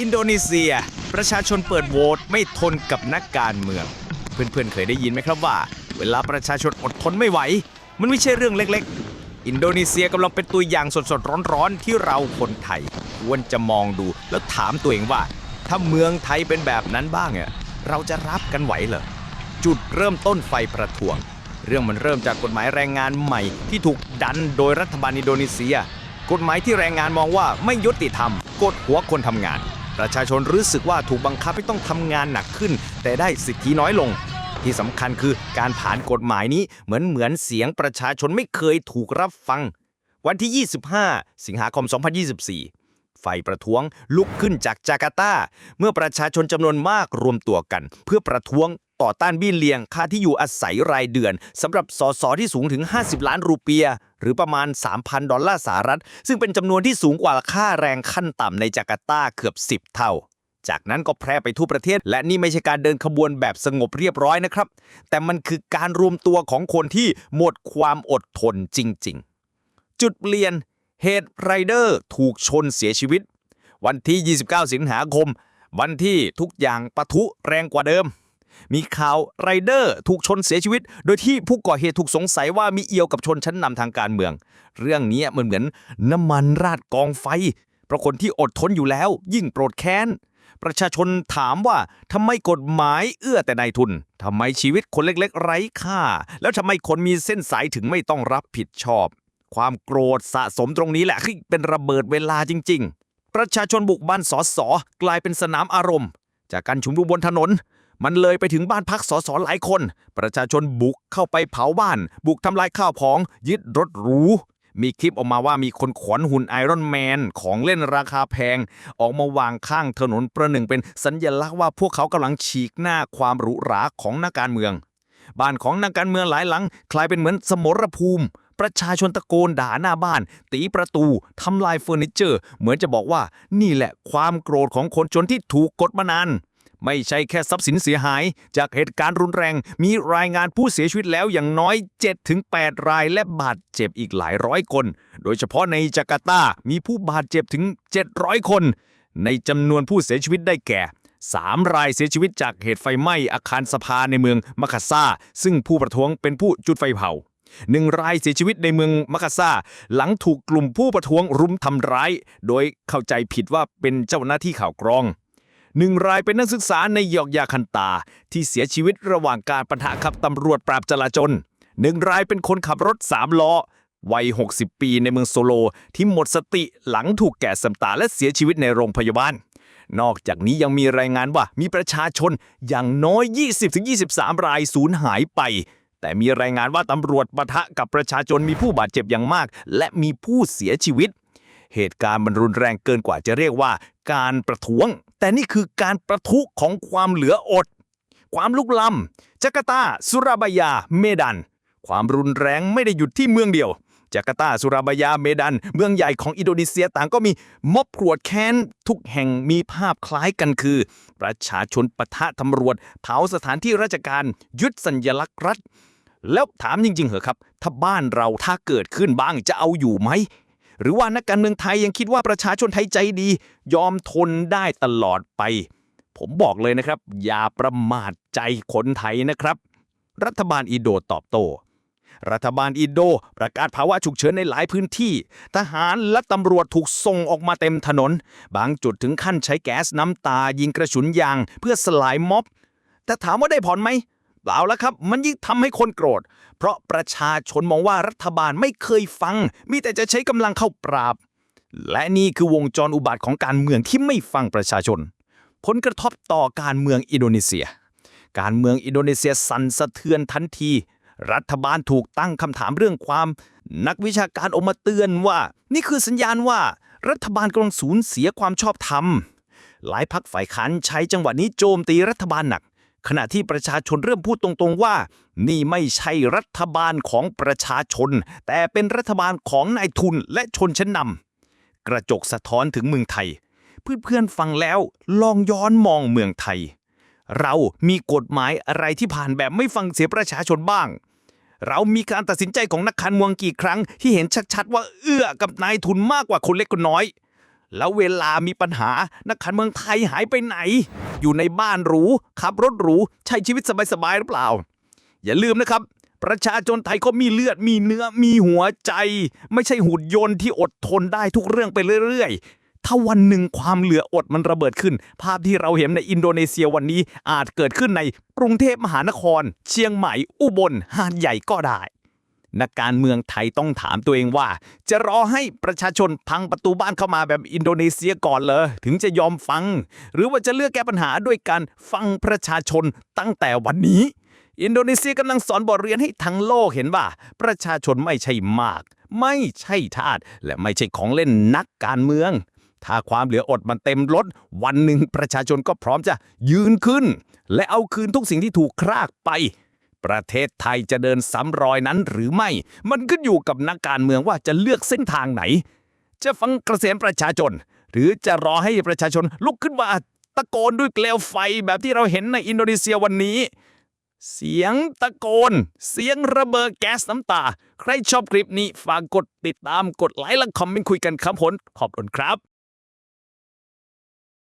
อินโดนีเซีย ประชาชนเปิดโหวตไม่ทนกับนักการเมือง เพื่อนๆ เคยได้ยินไหมครับว่า เวลาประชาชนอดทนไม่ไหว มันไม่ใช่เรื่องเล็กๆ อินโดนีเซียกำลังเป็นตัวอย่างสดๆ ร้อนๆ ที่เราคนไทยควรจะมองดูแล้วถามตัวเองว่า ถ้าเมืองไทยเป็นแบบนั้นบ้างเนี่ยเราจะรับกันไหวเหรอจุดเริ่มต้นไฟประท้วง เรื่องมันเริ่มจากกฎหมายแรงงานใหม่ที่ถูกดันโดยรัฐบาลอินโดนีเซีย กฎหมายที่แรงงานมองว่าไม่ยุติธรรมกดหัวคนทำงาน ประชาชนรู้สึกว่าถูกบังคับให้ต้องทำงานหนักขึ้น แต่ได้สิทธิน้อยลง ที่สำคัญคือการผ่านกฎหมายนี้เหมือนเหมือนเสียงประชาชนไม่เคยถูกรับฟัง วันที่ 25 สิงหาคม 2024 ไฟประท้วงลุกขึ้นจากจาการ์ตา เมื่อประชาชนจำนวนมากรวมตัวกัน เพื่อประท้วงต่อต้านบี้เลียงค่าที่อยู่อาศัยรายเดือนสำหรับสสที่สูงถึง 50 ล้านรูเปียหรือประมาณ 3,000 ดอลลาร์สหรัฐ ซึ่งเป็นจำนวนที่สูงกว่าค่าแรงขั้นต่ำในจาการ์ตาเกือบ 10 เท่า จากนั้นก็แพร่ไปทั่วประเทศ และนี่ไม่ใช่การเดินขบวนแบบสงบเรียบร้อยนะครับ แต่มันคือการรวมตัวของคนที่หมดความอดทนจริง ๆ จุดเปลี่ยนเหตุไรเดอร์ถูกชนเสียชีวิต วันที่ 29 สิงหาคม วันที่ทุกอย่างปะทุแรงกว่าเดิม มีข่าวไรเดอร์ถูกชนเสียชีวิต โดยที่ผู้ก่อเหตุถูกสงสัยว่ามีเอี่ยวกับชนชั้นนำทางการเมือง เรื่องนี้มันเหมือนน้ำมันราดกองไฟ เพราะคนที่อดทนอยู่แล้ว ยิ่งโปรดแค้น ประชาชนถามว่าทำไมกฎหมายเอื้อแต่นายทุนทำไมชีวิตคนเล็กๆ ไร้ค่า แล้วทำไมคนมีเส้นสายถึงไม่ต้องรับผิดชอบ ความโกรธสะสมตรงนี้แหละที่เป็นระเบิดเวลาจริง ๆ ประชาชนบุกบ้านสอสอกลายเป็นสนามอารมณ์ จากการชุมนุมบนถนน มันเลยไปถึงบ้านพักสสหลายคน ประชาชนบุกเข้าไปเผาบ้าน บุกทำลายข้าวของ ยึดรถหรู มีคลิปออกมาว่ามีคนขวนหุ่นไอรอนแมนของเล่นราคาแพง ออกมาวางข้างถนนประหนึ่งเป็นสัญลักษณ์ว่าพวกเขากำลังฉีกหน้าความหรูหราของนักการเมือง บ้านของนักการเมืองหลายหลังคลายเป็นเหมือนสมรภูมิประชาชนตะโกนด่าหน้าบ้าน ตีประตู ทำลายเฟอร์นิเจอร์ เหมือนจะบอกว่า นี่แหละความโกรธของคนจนที่ถูกกดมานาน ไม่ใช่แค่ทรัพย์สินเสียหาย จากเหตุการณ์รุนแรง มีรายงานผู้เสียชีวิตแล้วอย่างน้อย 7-8 รายและบาดเจ็บอีกหลายร้อยคน โดยเฉพาะในจาการ์ตา มีผู้บาดเจ็บถึง 700 คน ในจำนวนผู้เสียชีวิตได้แก่ 3 รายเสียชีวิตจากเหตุไฟไหม้อาคารสภาในเมืองมักคาซาซึ่งผู้ประท้วงเป็นผู้จุดไฟเผาหนึ่งรายเสียชีวิตในเมืองมักคาซาหลังถูกกลุ่มผู้ประท้วงรุมทำร้าย โดยเข้าใจผิดว่าเป็นเจ้าหน้าที่ข่าวกรอง หนึ่งรายเป็นนักศึกษาในยอกยาคันตา ที่เสียชีวิตระหว่างการปะทะกับตำรวจปราบจลาจลหนึ่งรายเป็นคนขับรถสามล้อ วัย 60 ปีในเมืองโซโล ที่หมดสติหลังถูกแก่สำตาและเสียชีวิตในโรงพยาบาล นอกจากนี้ยังมีรายงานว่ามีประชาชนอย่างน้อย 20-23 รายสูญหายไป แต่มีรายงานว่าตำรวจปะทะกับประชาชนมีผู้บาดเจ็บอย่างมาก และมีผู้เสียชีวิต เหตุการณ์มันรุนแรงเกินกว่าจะเรียกว่า การประท้วง แต่นี่คือการประทุของความเหลืออด ความลุกล้ำจาการ์ตา สุราบายา เมดัน ความรุนแรงไม่ได้หยุดที่เมืองเดียว จาการ์ตา สุราบายา เมดัน เมืองใหญ่ของอินโดนีเซียต่างก็มีม็อบขวดแค้น ทุกแห่งมีภาพคล้ายกันคือ ประชาชนปะทะตำรวจ เผาสถานที่ราชการ ยึดสัญลักษณ์รัฐ แล้วถามจริงๆเหรอครับ ถ้าบ้านเราถ้าเกิดขึ้นบ้างจะเอาอยู่ไหม หรือว่านักการเมืองไทยยังคิดว่าประชาชนไทยใจดี ยอมทนได้ตลอดไป ผมบอกเลยนะครับ อย่าประมาทใจคนไทยนะครับ รัฐบาลอิโดตอบโต้รัฐบาลอินโดประกาศภาวะฉุกเฉินในหลายพื้นที่ ทหารและตำรวจถูกส่งออกมาเต็มถนน บางจุดถึงขั้นใช้แก๊สน้ำตายิงกระสุนยาง เพื่อสลายม็อบ แต่ถามว่าได้ผลไหม เปล่าแล้วครับ มันยิ่งทำให้คนโกรธ เพราะประชาชนมองว่ารัฐบาลไม่เคยฟัง มีแต่จะใช้กำลังเข้าปราบ และนี่คือวงจรอุบาทของการเมืองที่ไม่ฟังประชาชน ผลกระทบต่อการเมืองอินโดนีเซีย การเมืองอินโดนีเซียสั่นสะเทือนทันที รัฐบาลถูกตั้งคำถามเรื่องความ นักวิชาการออกมาเตือนว่า นี่คือสัญญาณว่า รัฐบาลกำลังสูญเสียความชอบธรรมหลายพักฝ่ายค้านใช้จังหวะนี้โจมตีรัฐบาลหนัก ขณะที่ประชาชนเริ่มพูดตรงๆว่า นี่ไม่ใช่รัฐบาลของประชาชน แต่เป็นรัฐบาลของนายทุนและชนชั้นนำกระจกสะท้อนถึงเมืองไทย เพื่อนๆฟังแล้วลองย้อนมองเมืองไทย เรามีกฎหมายอะไรที่ผ่านแบบไม่ฟังเสียประชาชนบ้าง เรามีการตัดสินใจของนักการเมืองกี่ครั้งที่เห็นชัดๆว่าเอื้อกับนายทุนมากกว่าคนเล็กคนน้อย แล้วเวลามีปัญหานักการเมืองไทยหายไปไหน อยู่ในบ้านหรูขับรถหรูใช้ชีวิตสบายๆหรือเปล่า อย่าลืมนะครับ ประชาชนไทยก็มีเลือดมีเนื้อมีหัวใจ ไม่ใช่หุ่นยนต์ที่อดทนได้ทุกเรื่องไปเรื่อยๆ ถ้าวันหนึ่งความเหลืออดมันระเบิดขึ้น ภาพที่เราเห็นในอินโดนีเซียวันนี้อาจเกิดขึ้นในกรุงเทพมหานคร เชียงใหม่ อุบลหาดใหญ่ก็ได้ นักการเมืองไทยต้องถามตัวเองว่า จะรอให้ประชาชนพังประตูบ้านเข้ามาแบบอินโดนีเซียก่อนเลย ถึงจะยอมฟัง หรือว่าจะเลือกแก้ปัญหาด้วยการฟังประชาชนตั้งแต่วันนี้ อินโดนีเซียกำลังสอนบทเรียนให้ทั้งโลกเห็นว่า ประชาชนไม่ใช่มาก ไม่ใช่ทาสและไม่ใช่ของเล่นนักการเมือง ถ้าความเหลืออดมันเต็มรถวันหนึ่งประชาชนก็พร้อมจะยืนขึ้น และเอาคืนทุกสิ่งที่ถูกครากไป ประเทศไทยจะเดินซ้ำรอยนั้นหรือไม่ มันขึ้นอยู่กับนักการเมืองว่าจะเลือกเส้นทางไหน จะฟังกระเสียงประชาชน หรือจะรอให้ประชาชนลุกขึ้นมาตะโกนด้วยเกลวไฟแบบที่เราเห็นในอินโดนีเซียวันนี้ เสียงตะโกน เสียงระเบิดแก๊สน้ำตา ใครชอบคลิปนี้ฝากกดติดตามกดไลค์และคอมเมนต์คุยกันครับผลขอบคุณครับ